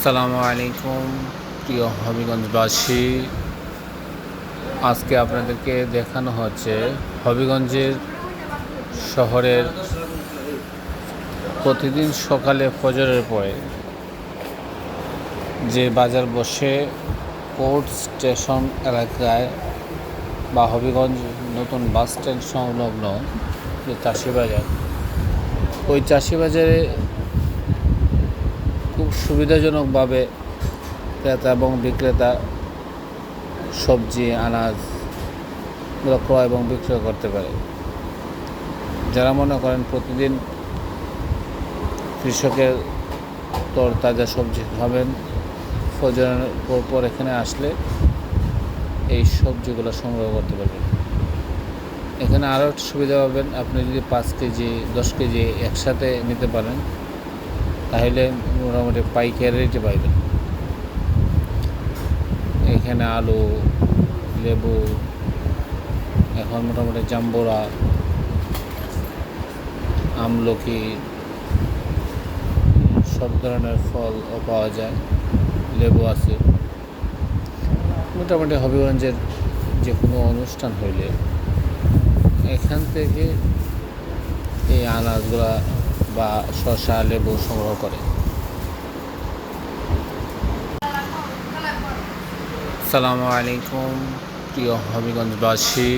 আসসালামু আলাইকুম, প্রিয় হবিগঞ্জবাসী। আজকে আপনাদেরকে দেখানো হচ্ছে হবিগঞ্জের শহরের প্রতিদিন সকালে ফজরের পরে যে বাজার বসে কোর্ট স্টেশন এলাকায় বা হবিগঞ্জ নতুন বাস স্ট্যান্ড সংলগ্ন যে চাষি বাজার ওই চাষি বাজারে খুব সুবিধাজনকভাবে ক্রেতা এবং বিক্রেতা সবজি, আনাজ, ক্রয় এবং বিক্রয় করতে পারে। যারা মনে করেন প্রতিদিন কৃষকের তর তাজা সবজি খাবেন, ফজরের পর এখানে আসলে এই সবজিগুলো সংগ্রহ করতে পারবেন। এখানে আরও সুবিধা পাবেন, আপনি যদি পাঁচ কেজি, দশ কেজি একসাথে নিতে পারেন তাহলে মোটামুটি পাইকারি রেটে পাইবেন। এখানে আলু, লেবু, এখন মোটামুটি জাম্বুরা, আমলকি, সব ধরনের ফলও পাওয়া যায়, লেবু আছে। মোটামুটি হবিগঞ্জের যে কোনো অনুষ্ঠান হইলে এখান থেকে এই আনাজগুলা বা শসা লেবু সংগ্রহ করে। সালামু আলাইকুম প্রিয় হবিগঞ্জবাসী।